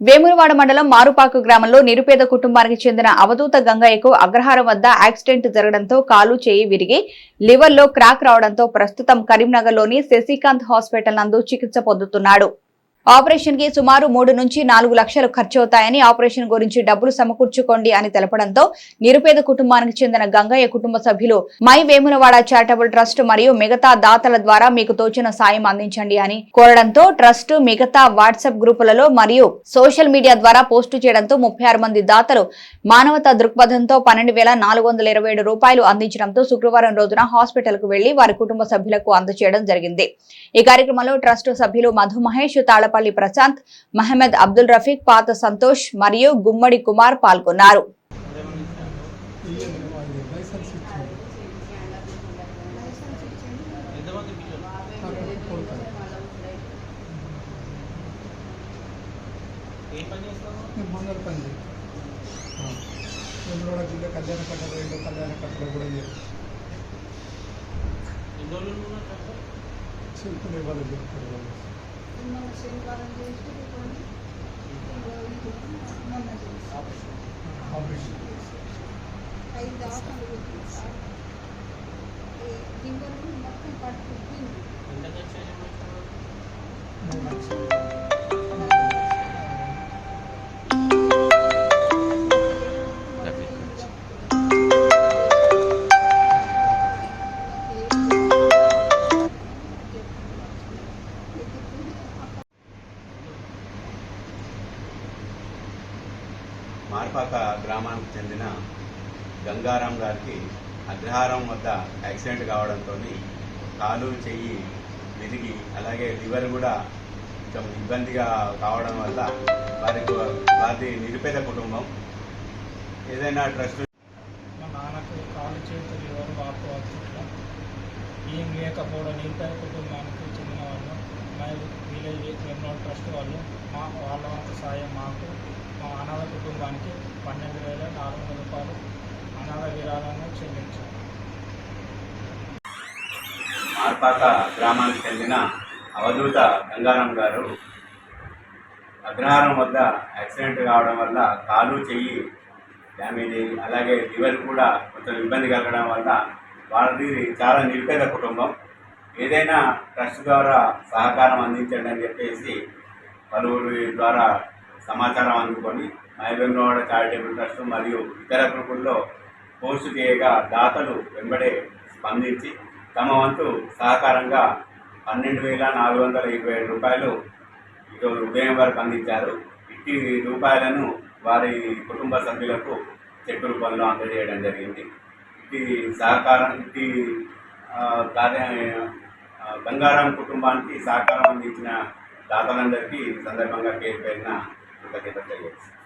వేములవాడ మండలం మారుపాకు గ్రామంలో నిరుపేద కుటుంబానికి చెందిన అవధూత గంగయ్యకు అగ్రహారం వద్ద యాక్సిడెంట్ జరగడంతో కాలు చేయి విరిగి లివర్లో క్రాక్ రావడంతో ప్రస్తుతం కరీంనగర్లోని శశికాంత్ హాస్పిటల్ నందు చికిత్స పొందుతున్నాడు. ఆపరేషన్కి సుమారు మూడు నుంచి నాలుగు లక్షలు ఖర్చవుతాయని ఆపరేషన్ గురించి డబ్బులు సమకూర్చుకోండి అని తెలపడంతో నిరుపేద కుటుంబానికి చెందిన గంగయ్య కుటుంబ సభ్యులు మై వేములవాడ చారిటబుల్ ట్రస్ట్ మరియు మిగతా దాతల ద్వారా మీకు తోచిన సాయం అందించండి అని కోరడంతో ట్రస్ట్ మిగతా వాట్సాప్ గ్రూపులలో మరియు సోషల్ మీడియా ద్వారా పోస్టు చేయడంతో ముప్పై ఆరు మంది దాతలు మానవతా దృక్పథంతో పన్నెండు వేల నాలుగు వందల ఇరవై ఏడు రూపాయలు అందించడంతో శుక్రవారం రోజున హాస్పిటల్కు వెళ్ళి వారి కుటుంబ సభ్యులకు అందజేయడం జరిగింది. ఈ కార్యక్రమంలో ట్రస్ట్ సభ్యులు మధు మహేష్ తాళపల్లి ప్రశాంత్ మహమ్మద్ అబ్దుల్ రఫీక్ పాత సంతోష్ మరియు గుమ్మడి కుమార్ పాల్గొన్నారు ఇయ్యండి వాళ్ళు లైసెన్స్ ఇచ్చింది నాకు కొడతారు ఏ పని చేస్తావు నేను మంగళ పని నేను కూడా జిల్లా కళ్యాణ కట్టడ రెండు కళ్యాణ కట్టడ కూడా చేస్తాను ఎన్ని రోజులు ఉన్నావు ಐದು ಆಫರ್ ಇರುತ್ತೆ ಸರ್ ದಿಂಬರು ಮತ್ತೆ ಪಟ್ಟು ತಿಂದು ಲಕ್ಷ మార్పాక గ్రామానికి చెందిన గంగారాం గారికి అగ్రహారం వద్ద యాక్సిడెంట్ కావడంతో కాలు చెయ్యి విరిగి అలాగే లివర్ కూడా కొంచెం ఇబ్బందిగా కావడం వల్ల వారికి వారి నిరుపేద కుటుంబం. ఏదైనా ట్రస్ట్ మా నాన్నకు కాలు చేతి ఎవరు వాడుకోవాల్సి ఏం లేకపోవడం నిరుపేద కుటుంబానికి చెందిన వాళ్ళు మా విలేజ్ ట్రస్ట్ వాళ్ళు మా వాళ్ళ సాయం మాకు మా అనాథ కుటుంబానికి పన్నెండు వేల నాలుగు వందల రూపాయలు అనాథ విరాళంగా చెల్లించారు మార్పాక గ్రామానికి చెందిన అవధూత గంగారాం గారు అగ్రహారం వద్ద యాక్సిడెంట్ కావడం వల్ల కాలు చెయ్యి డ్యామేజ్ అయ్యి అలాగే లివర్ కూడా కొంచెం ఇబ్బంది కలగడం వల్ల వాళ్ళది చాలా నిరుపేద కుటుంబం. ఏదైనా ట్రస్ట్ ద్వారా సహకారం అందించండి అని చెప్పేసి పలువురి ద్వారా సమాచారం అందుకొని మైబెంగవాడ చారిటబుల్ ట్రస్ట్ మరియు ఇతర గ్రూపుల్లో పోస్ట్ చేయగా దాతలు వెంబడే స్పందించి తమ వంతు సహకారంగా పన్నెండు వేల నాలుగు వందల ఇరవై ఏడు రూపాయలు ఈరోజు ఉదయం వరకు అందించారు. ఇట్టి రూపాయలను వారి కుటుంబ సభ్యులకు చెట్టు రూపంలో అందజేయడం జరిగింది. ఇట్టి సహకారం ఇట్టి కార్య బంగారం కుటుంబానికి సహకారం అందించిన దాతలందరికీ సందర్భంగా పేరు పేరిన కృతజ్ఞత తెలియజేస్తాను